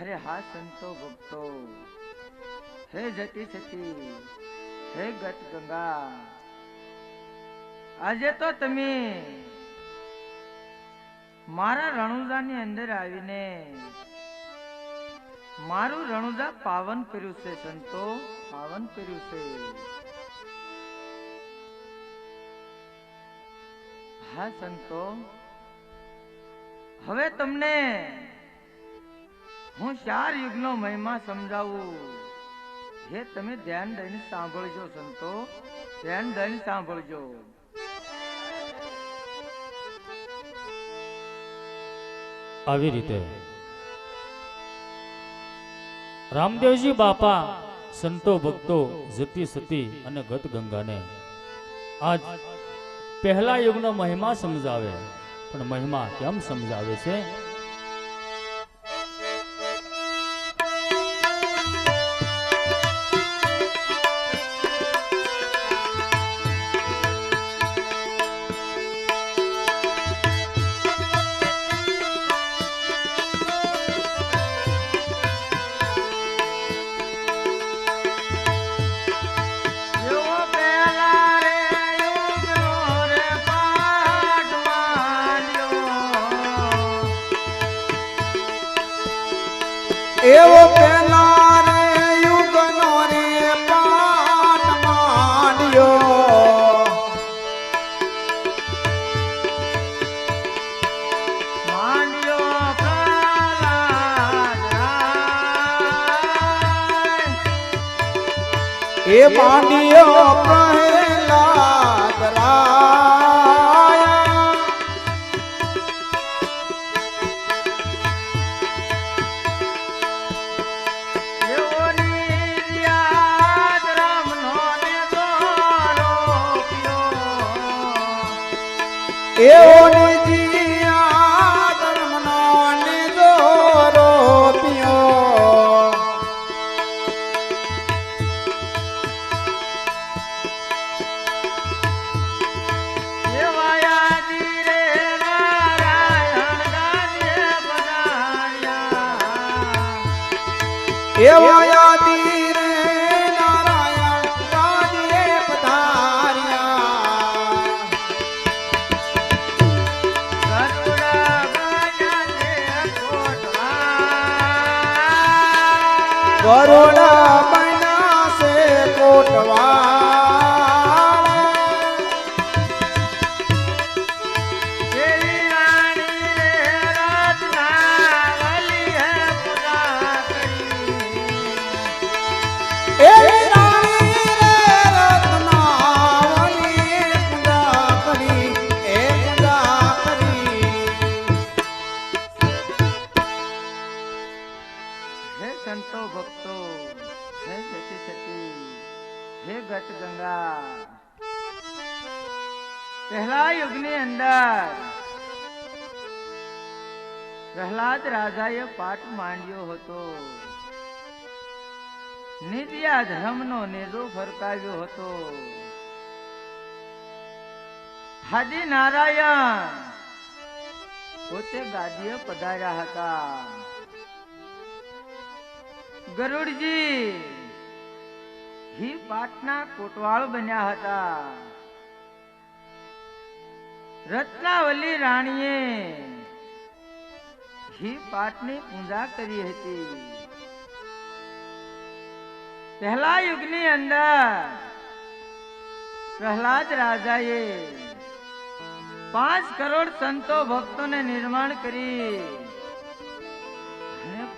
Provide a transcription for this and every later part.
અરે હા સંતો ભક્તો હે જતી સતી હે ગત ગંગા આજે તો તમે મારા રણુજાની અંદર આવીને મારું રણુજા પાવન કર્યું છે, સંતો, પાવન કર્યું છે। હા, સંતો, હવે તમને હું ચાર યુગનો મહિમા સમજાવું. હે તમે ધ્યાન દઈને સાંભળજો સંતો, ધ્યાન દઈને સાંભળજો. આવી રીતે. રામદેવજી બાપા, સંતો ભક્તો, જતી સતી અને ગત ગંગાને. આજ પહેલા યુગનો મહિમા સમજાવે. પણ મહિમા કેમ સમજાવે છે? એવો પેલા રે યુગનો રે પાન માંડ્યો માંડ્યો એ માંડ્યો પ્રહલાદ એવો નિજિયા રાજાએ પાઠ માંડ્યો હતો. નિત્યા ધર્મનો નેજો ફરકાવ્યો હતો. હાજી નારાયણ! પોતે ગાદીએ પધાર્યા હતા. ગરુડજી! હી પાટના કોટવાળ બન્યા હતા. રત્નાવલી રાણીએ હી પાટની પૂજા કરી હતી. પહેલા યુગની અંદર પ્રહલાદ રાજાએ પાંચ કરોડ સંતો ભક્તોને નિર્માણ કરી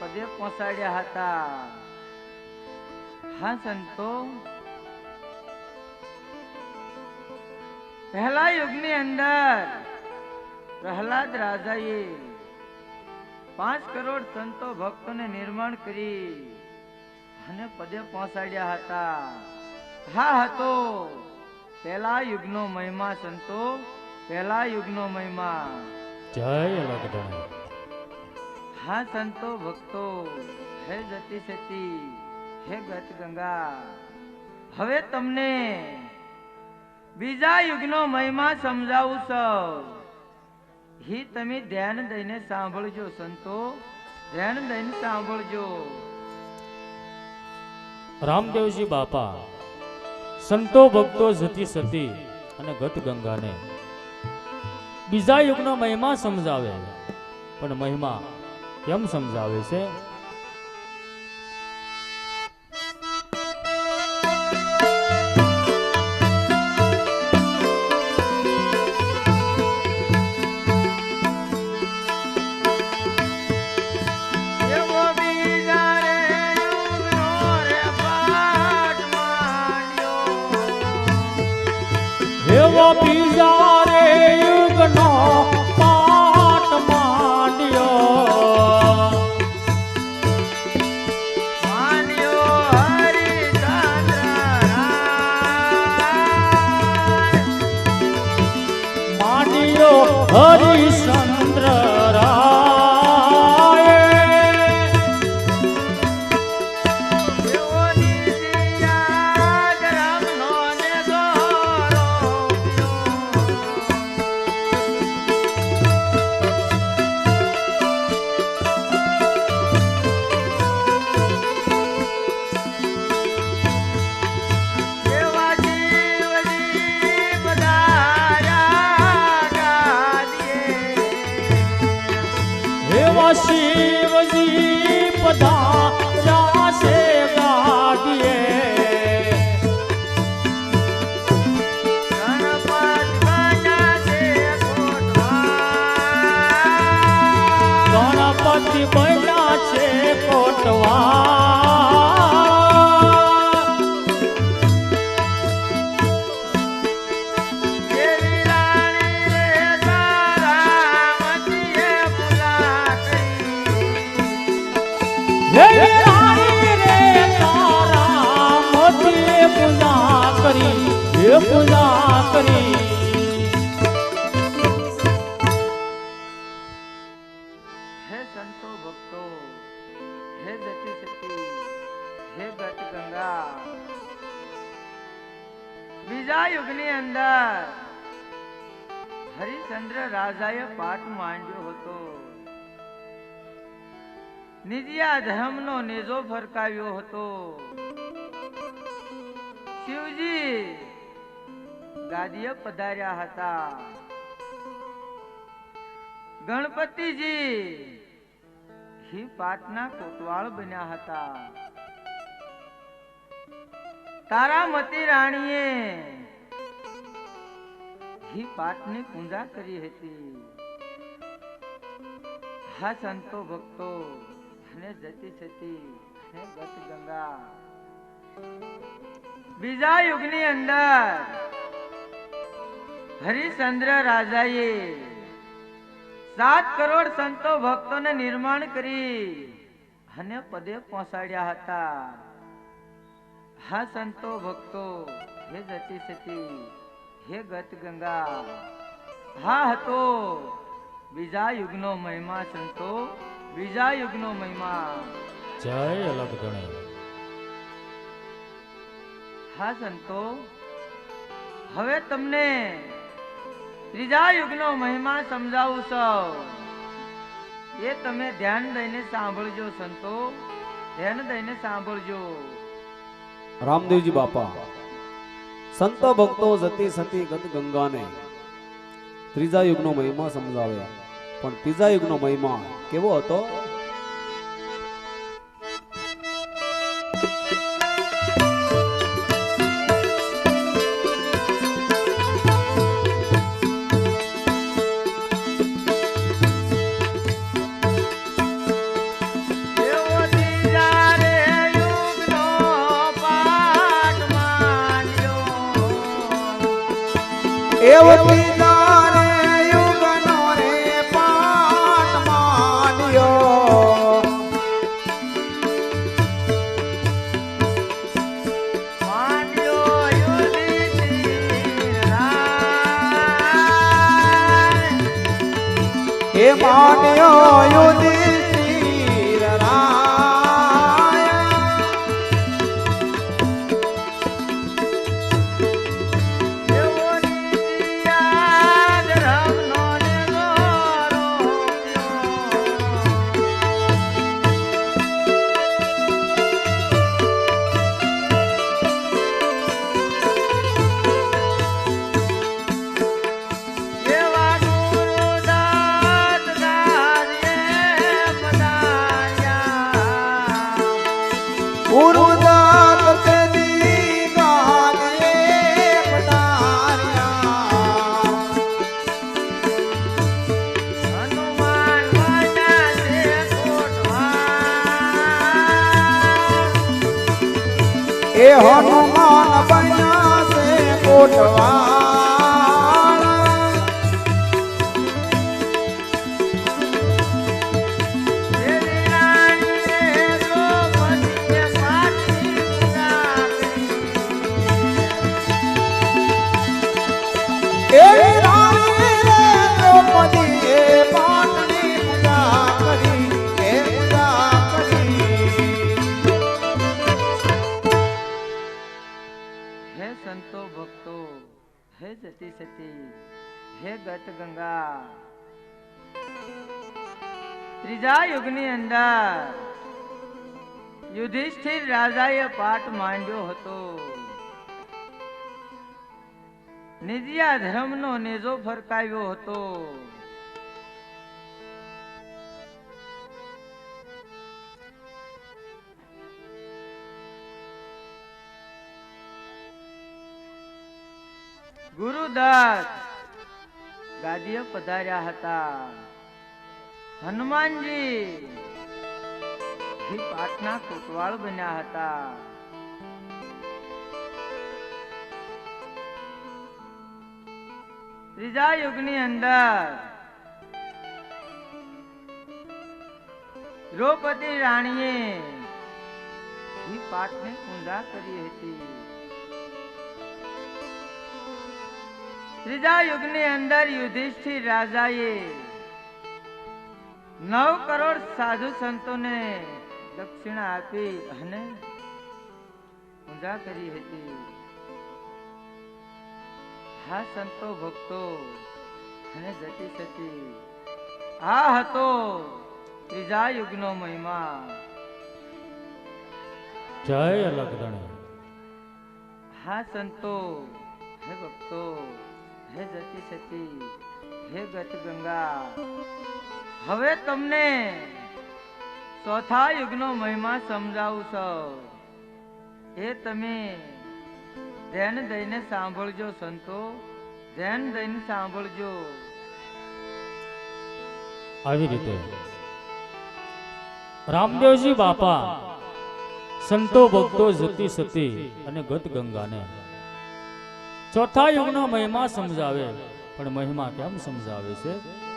પદે પહોંચાડ્યા હતા. હા સંતો, પહેલા યુગની અંદર પ્રહલાદ રાજાએ પાંચ કરોડ સંતો ભક્તોને નિર્માણ કરી અને પદે પહોંચાડ્યા હતા. હા હતો. પહેલા યુગનો મહિમા સંતો. પહેલા યુગનો મહિમા. જય લગડાણી હા સંતો ભક્તો. હે જતી સતી. હે ગત ગંગા. હવે તમને બીજા યુગનો મહિમા સમજાવું છું. હી તમે ધ્યાન દઈને સાંભળજો સંતો. ધ્યાન દઈને સાંભળજો. રામદેવજી બાપા, સંતો ભક્તો જતી સતી અને ગત ગંગાને. બીજા યુગનો મહિમા સમજાવે, પણ મહિમા કેમ સમજાવે છે બીજા રે યુગનો પાટ માંડ્યો. હરિચંદ્ર હે દતી સતી હે ગત ગંગા. બીજા યુગની અંદર હરિચંદ્ર રાજાએ પાઠ માંડ્યો હતો. નિજિયા ધર્મનો નેજો ફરકાવ્યો હતો. શિવજી ગાદીએ પધાર્યા હતા. ગણપતિજી હી પાટના કોટવાળ બન્યા હતા. તારામતી રાણીએ હી પાટની પૂજા કરી હતી. હા સંતો ભક્તો, અને જતી સતી અને ગત ગંગા. બીજા યુગની અંદર હરિશ્ચંદ્ર રાજાએ સાત કરોડ સંતો ભક્તોને નિર્માણ કરી. અને પદે પહોંચાડ્યા હતા. હા સંતો ભક્તો હે જતી સતી હે ગત ગંગા. હા હતો. બીજા યુગનો મહિમા સંતો બીજા યુગનો મહિમા. જય અલગ ગણે. હા સંતો હવે તમને ત્રીજા યુગનો મહિમા સમજાવું સૌ. એ તમે ધ્યાન દઈને સાંભળજો સંતો, ધ્યાન દઈને સાંભળજો. રામદેવજી બાપા, સંતો ભક્તો જતી સતી ગત ગંગાને ત્રીજા યુગનો મહિમા સમજાવ્યા. પણ ત્રીજા યુગનો મહિમા કેવો હતો? માન્યો ગત ગંગા. ત્રીજા યુગની અંદર યુધિષ્ઠિર રાજાએ પાઠ માંડ્યો હતો. નિજિયા ધર્મનો નેજો ફરકાવ્યો હતો. ગુરુદત્ત ગાદીએ પધાર્યા હતા. હનુમાનજી પાટના કોટવાળ બન્યા હતા. ત્રીજા યુગની અંદર, દ્રૌપદી રાણીએ પાટને ઊંધા કરી હતી. ત્રીજા યુગની અંદર યુધિષ્ઠિર રાજાએ નવ કરોડ સાધુ સંતોને દક્ષિણા આપી અને પૂજા કરી હતી. હા સંતો ભક્તો અને જતી સતી આ હતો ત્રીજા યુગનો મહિમા. જય અલગધણી હા સંતો હે ભક્તો હે જતી સતી હે ગત ગંગા. હવે તમને ચોથા યુગનો મહિમા સમજાવું છું. એ તમે ધ્યાન દઈને સાંભળજો સંતો, ધ્યાન દઈને સાંભળજો. આવી રીતે. રામદેવજી બાપા, સંતો ભક્તો જતી સતી અને ગત ગંગાને ચોથા યુગનો મહિમા સમજાવે. પણ મહિમા કેમ સમજાવે છે?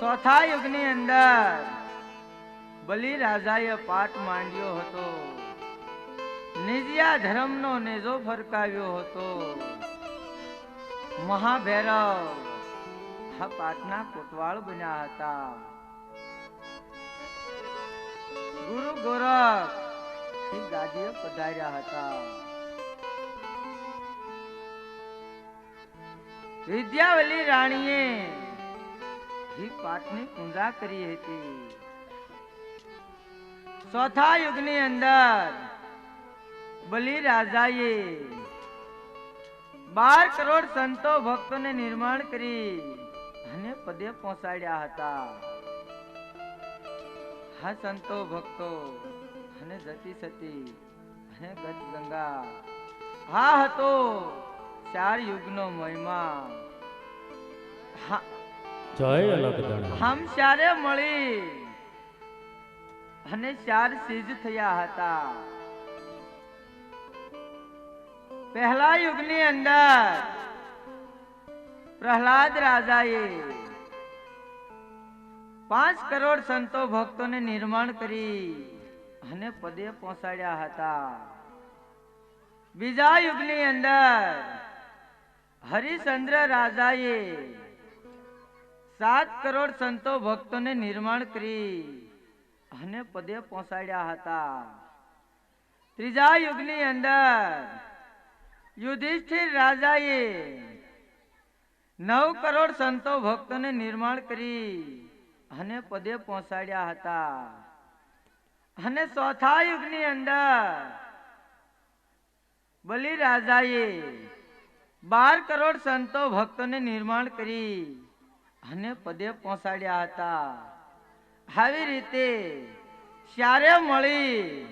ચોથા યુગની અંદર બલિ રાજાએ પાઠ માંડ્યો હતો. નિજિયા ધર્મનો નેજો ફરકાવ્યો હતો. મહાભૈરવ આ પાટના કોટવાળ બન્યા હતા. ગુરુ ગોરખ ગાદીએ પધાર્યા હતા. વિદ્યાવલી રાણીએ એ પાટની પૂજા કરી હતી. ચોથા યુગની અંદર બલિ રાજાએ બાર કરોડ સંતો ભક્તોને નિર્માણ કરી અને પદે પહોંચાડ્યા હતા. હા સંતો ભક્તો, અને જતી સતી, અને ગત ગંગા. હા હતો ચાર યુગનો મહિમા. હા જય અલગ હમ ચારે મળી. અને ચાર સીજ થયા હતા. પહેલા યુગની અંદર પ્રહલાદ રાજાએ પાંચ કરોડ સંતો ભક્તોને નિર્માણ કરી અને પદે પહોંચાડ્યા હતા. બીજા યુગની અંદર હરિશ્ચંદ્ર રાજાએ સાત કરોડ સંતો ભક્તોને નિર્માણ કરી અને પદે પહોંચાડ્યા હતા. ત્રીજા યુગની અંદર યુધિષ્ઠિર રાજાએ નવ કરોડ સંતો ભક્તોને નિર્માણ કરી અને પદે પહોંચાડ્યા હતા. અને ચોથા યુગની અંદર બલિ રાજાએ બાર કરોડ સંતો ભક્તોને નિર્માણ કરી અને પદે પહોંચાડ્યા હતા. આવી રીતે ચારે મળી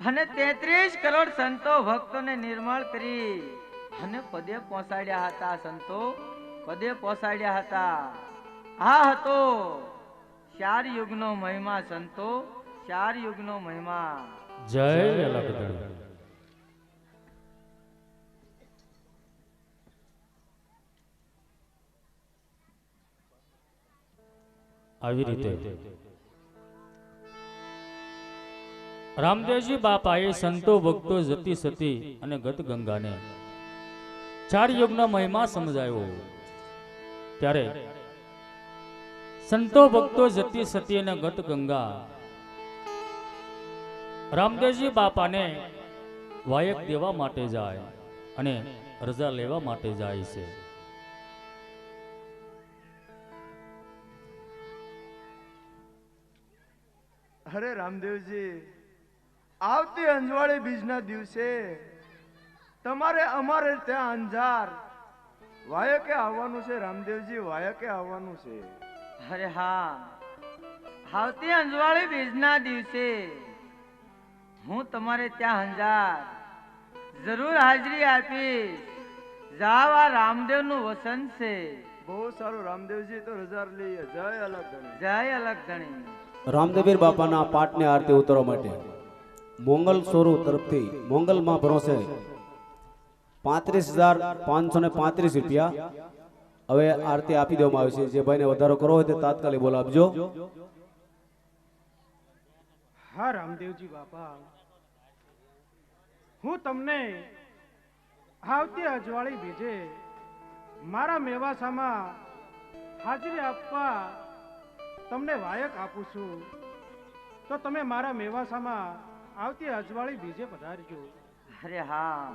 અને તેત્રીસ કરોડ સંતો ભક્તોને નિર્માણ કરી અને પદે પહોંચાડ્યા હતા સંતો, પદે પહોંચાડ્યા હતા. આ હતો ચાર યુગનો મહિમા સંતો ચાર યુગનો મહિમા. જય અલગ આવી રીતે. રામદેવજી બાપાએ સંતો ભક્તો જતી સતી અને ગત ગંગાને ચાર યુગનો મહિમા સમજાયો. ત્યારે સંતો ભક્તો જતી સતી અને ગત ગંગા રામદેવજી બાપાને વાયક દેવા માટે જાય અને રજા લેવા માટે જાય છે. અરે રામદેવજી આવતી અંજવાળી બીજના દિવસે તમારે અમારે ત્યાં અંજાર વાયકે આવવાનું છે રામદેવજી વાયકે આવવાનું છે. અરે હા આવતી અંજવાળી બીજના દિવસે હું તમારે ત્યાં અંજાર જરૂર હાજરી આપીશ. જાવ આ રામદેવનું વસન છે. બહુ સારું રામદેવજી તો રજા લઈએ. જય અલગ ધણી જય અલગ ગણી રામદેવીર બાપાના પાઠને આરતી ઉતરવા માટે મોંગલ સોરુ તરફથી મોંગલમાં ભરોસે પાંત્રીસ હજાર પાંચસો ને પાંત્રીસ રૂપિયા હવે આરતી આપી દેવામાં આવી છે. જે ભાઈને વધારો કરવો હોય તે તાત્કાલિક બોલાવજો. હા, રામદેવજી બાપા. હું તમને આવતી અજવાળી બીજે મારા મેવાસામાં હાજરી આપવા તમને વાયક આપું છું. તો તમે મારા મેવાસામાં આવતી અજવાળી બીજે પધારજો. અરે હા.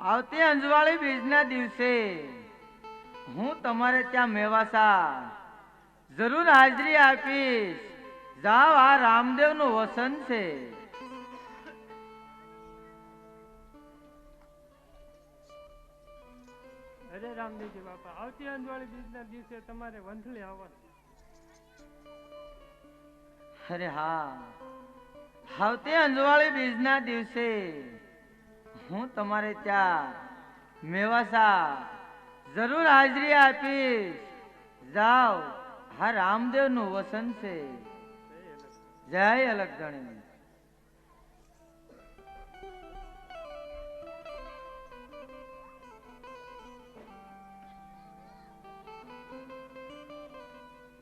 આવતી અંજવાળી બીજના દિવસે હું તમારે ત્યાં મેવાસા જરૂર હાજરી આપીશ. જાવ આ રામદેવનું વસન છે. અરે રામદેવજી બાપા આવતી અજવાળી બીજના દિવસે તમારે વંથલી આવવાનું. અરે હા. આવતી અંજવાળી બીજના દિવસે હું તમારે ત્યાં મેવાસા જરૂર હાજરી આપીશ. જાઓ હા રામદેવનું વસન છે. જય અલગ ગણી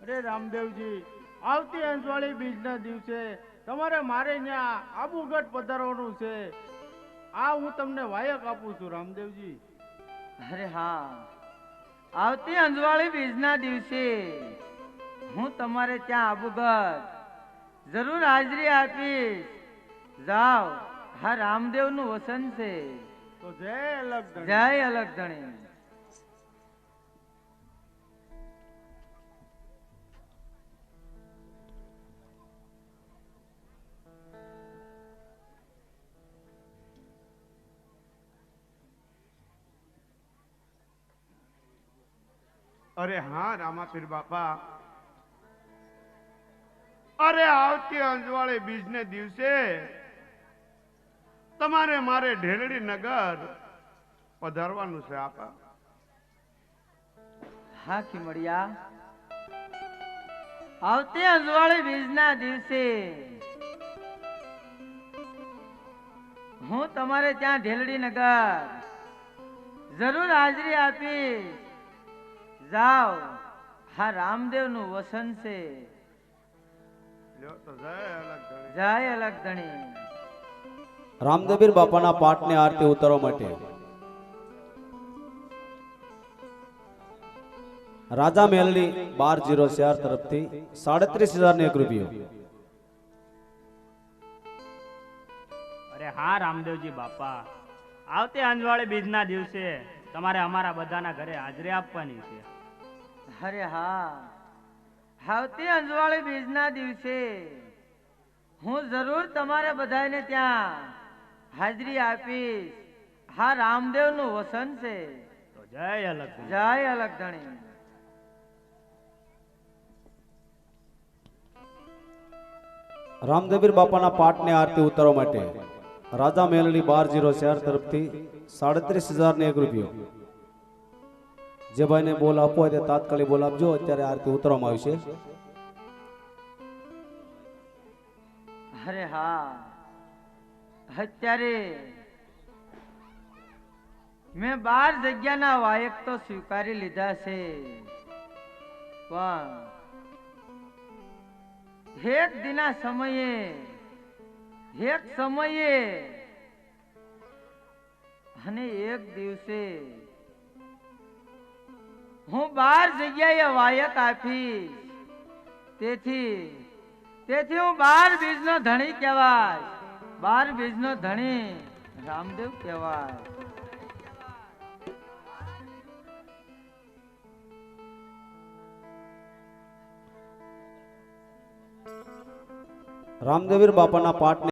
અરે રામદેવજી આવતી અંજવાળી બીજના દિવસે તમારે મારે ત્યાં આબુગઢ પધારવાનું છે. આ હું તમને વાયક આપું છું રામદેવજી. અરે હા. આવતી અંજવાળી બીજના દિવસે હું તમારે ત્યાં આબુગઢ જરૂર હાજરી આપીશ. જાઓ હા રામદેવનું વસન છે. તો જય અલગ જય અલગ ધણી અરે હા રામાપીર બાપા. અરે આવતી અંજવાળી બીજને દિવસે તમારે મારે ઢેલડી નગર પધારવાનું છે આપા. હા, ખીમડિયા. આવતી અંજવાળી બીજના દિવસે હું તમારે ત્યાં ઢેલડી નગર જરૂર હાજરી આપીશ. જાઓ. હા રામદેવનું વસન છે. લ્યો જય અલગ ધણી. જય અલગ ધણી. રામદેવીર બાપાના પાઠને આરતી ઉતારવા માટે. રાજા મેલની બાર જીરો ચાર તરફથી સાડત્રીસ હજાર ને એક રૂપિયો. અરે હા રામદેવજી બાપા. આવતી અંજવાળી બીજના દિવસે તમારે અમારા બધાના ઘરે હાજરી આપવાની છે. અરે હા. આવતી અંજવાળી બીજના દિવસે હું જરૂર તમારે બધાને ત્યાં હાજરી આપીશ. હા રામદેવનું વસન છે. જય અલગ ધણી. જય અલગ ધણી રામદેવીર બાપાના પાઠને આરતી ઉતારવા માટે રાજા મેલની બાર જીરો શહેર તરફથી સાડત્રીસ હજાર ને એક રૂપિયો જે ભાઈને બોલ આપવો હોય તે તાત્કાલિક બોલ આપજો. અત્યારે આરતી ઉતરવામાં આવશે અરે હા. અત્યારે મેં બાર જગ્યાના વાયક તો સ્વીકારી લીધા છે. પણ એક દિના સમયે, એક સમયે અને એક દિવસે હું બાર જગ્યાએ વાયક આપી તેથી તેથી હું બાર બીજનો ધણી કહેવાય. બાર બીજનો ધણી રામદેવ કહેવાય. રામદેવીર બાપાના પાઠની